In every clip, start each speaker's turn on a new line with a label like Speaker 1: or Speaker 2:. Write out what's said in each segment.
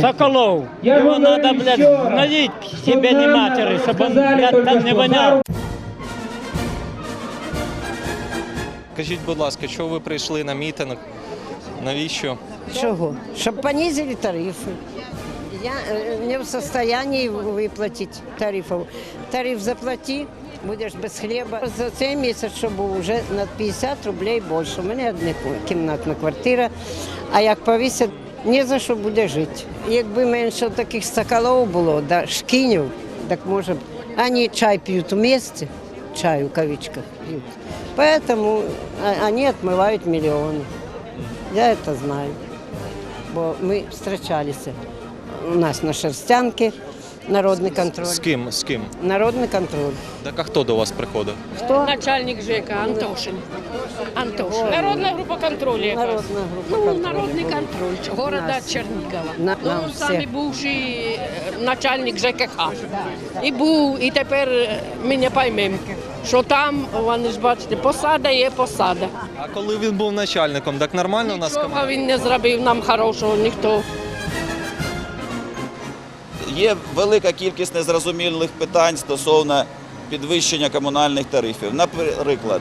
Speaker 1: Соколов.
Speaker 2: Я
Speaker 1: Его
Speaker 2: вам
Speaker 1: надо,
Speaker 2: говорю
Speaker 1: блядь,
Speaker 2: еще
Speaker 1: налить к себе не матери, чтобы он, блядь, там не вонял.
Speaker 3: Скажіть, будь ласка, чого ви прийшли на мітинг? Навіщо?
Speaker 4: Чого? Щоб понизили тарифи. Я е, не в состоянии виплатити тарифів. Тариф заплати, будеш без хліба. За цей місяць, що був вже на 50 рублей більше. У мене однокімнатна квартира, а як повісять, ні за що буде жити. Якби менше таких соколов було, да, шкінів, так може б. Вони чай п'ють вместе, чай у кавичках пьют. Поэтому а- они отмывают миллионы. Я это знаю. Бо ми зустрічалися. У нас на Шерстянки народний контроль.
Speaker 3: З ким? З ким?
Speaker 4: Народний контроль.
Speaker 3: Так а хто до вас приходив?
Speaker 4: Хто?
Speaker 5: Начальник ЖЕКа Антошин. Антошин. Народна група контролю. якась.
Speaker 4: Народна група
Speaker 5: Ну,
Speaker 4: контролю.
Speaker 5: народний контроль города Чернігова.
Speaker 4: На-
Speaker 5: ну,
Speaker 4: нам
Speaker 5: він
Speaker 4: всі.
Speaker 5: саме бувший е, начальник ЖКХ. І був, і тепер е, ми не поймемо, що там, вони ж бачите, посада є посада.
Speaker 3: А коли він був начальником, так нормально у нас
Speaker 5: Нічого
Speaker 3: команда?
Speaker 5: він не зробив нам хорошого, ніхто.
Speaker 6: Є велика кількість незрозумілих питань стосовно підвищення комунальних тарифів. Наприклад,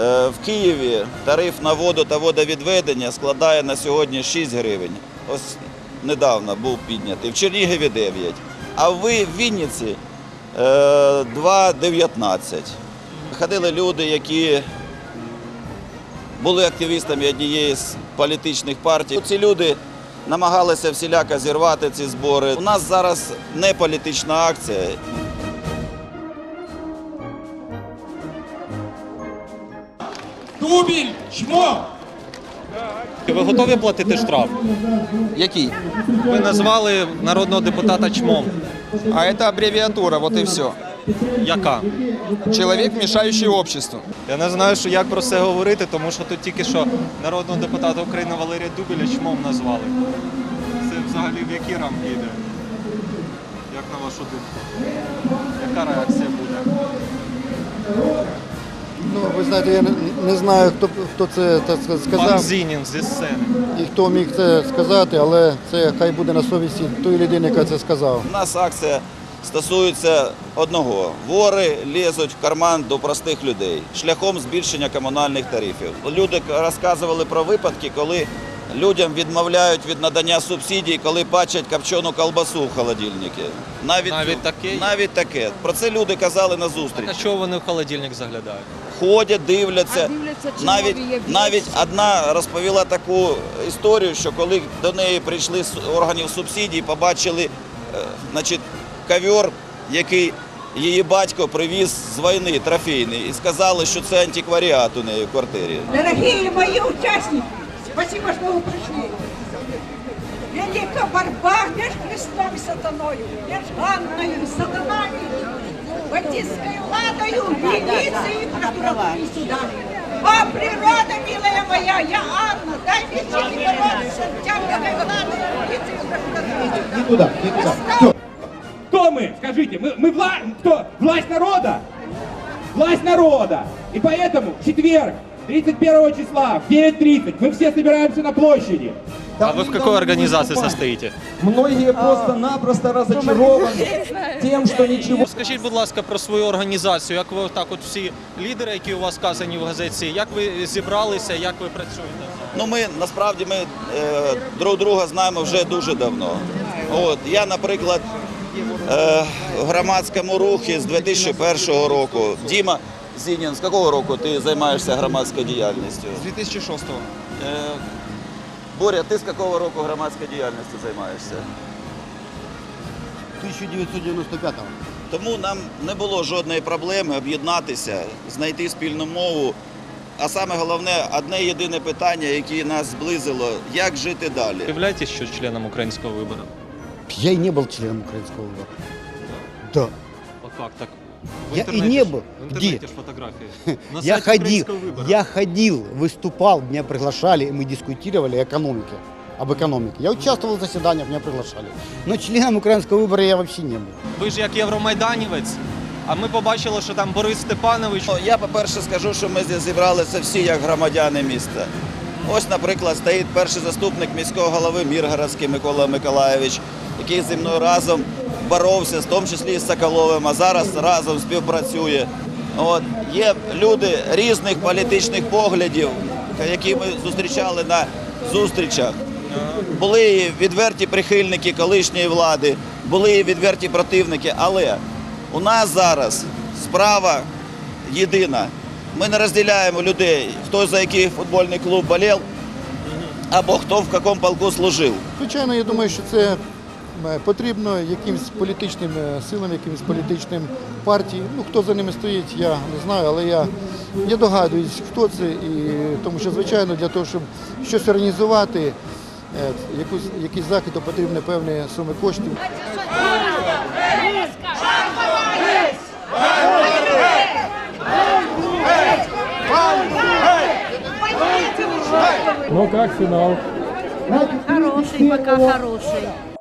Speaker 6: е, в Києві тариф на воду та водовідведення складає на сьогодні 6 гривень. Ось недавно був піднятий. В Чернігові 9. А ви в Вінниці е, 2,19. Ходили люди, які були активістами однієї з політичних партій. Ці люди намагалися всіляко зірвати ці збори. У нас зараз не політична акція.
Speaker 7: Дубіль, чмо!
Speaker 3: Ви готові платити штраф?
Speaker 8: Який?
Speaker 3: Ви назвали народного депутата чмом.
Speaker 8: А это аббревиатура, вот и все.
Speaker 3: Яка?
Speaker 8: Человек, мешающий обществу.
Speaker 3: Я не знаю, що як про це говорити, тому що тут тільки що народного депутата України Валерія Дубіля чмом назвали. Це взагалі в які рамки йде? Як на вашу думку? Яка реакція буде?
Speaker 9: Ну, ви знаєте, я не, не знаю, хто, хто це так
Speaker 3: Пан Зінін зі сцени.
Speaker 9: і хто міг це сказати, але це хай буде на совісті тої людини, яка це сказав.
Speaker 6: У нас акція стосується одного: вори лізуть в карман до простих людей шляхом збільшення комунальних тарифів. Люди розказували про випадки, коли людям відмовляють від надання субсидій, коли бачать копчену колбасу в холодильнику. Навіть,
Speaker 3: Навіть таке є?
Speaker 6: Навіть таке. Про це люди казали на зустріч.
Speaker 3: А чого вони в холодильник заглядають?
Speaker 6: ходять, дивляться. навіть, навіть одна розповіла таку історію, що коли до неї прийшли з органів субсидій, побачили е, значить, ковер, який її батько привіз з війни трофейний, і сказали, що це антикваріат у неї в квартирі.
Speaker 10: Дорогие мои участники, спасибо, что вы пришли. Велика борьба между Христом и сатаною, между Анною и сатанами, бандитской владою, милицией, прокуратурой и судами. О, природа, милая моя, я Анна, дай мне силы бороться с тямкой влады, милицией и прокуратурой.
Speaker 7: Не туда, не туда. Всё. Кто мы? Скажите, мы, мы вла... кто? Власть народа? Власть народа. И поэтому в четверг, 31 числа, в 9.30 мы все собираемся на площади.
Speaker 3: А ви в какой організації состоїте?
Speaker 7: Многие просто-напросто разочарованы тем, что ничего...
Speaker 3: Скажіть, будь ласка, про свою організацію. Як ви так, от всі лідери, які у вас вказані в газеті, як ви зібралися, як ви працюєте?
Speaker 6: Ну, ми насправді ми е, друг друга знаємо вже дуже давно. От я, наприклад, е, в громадському рухі з 2001 року. Діма Зінін, з якого року ти займаєшся громадською діяльністю?
Speaker 8: С 2006-го.
Speaker 6: Е, Боря, ти з якого року громадською діяльністю займаєшся?
Speaker 9: 1995-го.
Speaker 6: Тому нам не було жодної проблеми об'єднатися, знайти спільну мову. А саме головне, одне єдине питання, яке нас зблизило, як жити далі.
Speaker 3: Являєтесь що членом українського вибору?
Speaker 9: Я і не був членом українського вибору. Да.
Speaker 3: От так, так. В
Speaker 9: Я і
Speaker 3: інтернеті
Speaker 9: не
Speaker 3: ж-
Speaker 9: був.
Speaker 3: В інтернеті
Speaker 9: Де?
Speaker 3: ж фотографії. На
Speaker 9: Я
Speaker 3: сайті
Speaker 9: ходил,
Speaker 3: українського вибору.
Speaker 9: я ходил, выступал, меня приглашали, и мы дискутировали о экономике, об экономике. Я участвовал в заседаниях, меня приглашали. Но членом украинского выбора я вообще не был.
Speaker 3: Ви ж як євромайданівець, а ми побачили, що там Борис Степанович.
Speaker 6: Ну, Я, по-перше, скажу, що ми зі- зібралися всі як громадяни міста. Ось, наприклад, стоїть перший заступник міського голови Міргородський Микола Миколаєвич, який зі мною разом боровся, в тому числі і з Соколовим, а зараз разом співпрацює. От. Є люди різних політичних поглядів, які ми зустрічали на зустрічах. Були і відверті прихильники колишньої влади, були і відверті противники, але у нас зараз справа єдина. Ми не розділяємо людей, хто за який футбольний клуб болів, або хто в якому полку служив.
Speaker 1: Звичайно, я думаю, що це е, потрібно якимсь політичним е, силам, якимсь політичним партіям. Ну, хто за ними стоїть, я не знаю, але я, я догадуюсь, хто це. І, тому що, звичайно, для того, щоб щось організувати, е, якусь, якийсь захід, то потрібні певні суми коштів.
Speaker 7: Ну как финал?
Speaker 2: Хороший, пока хороший.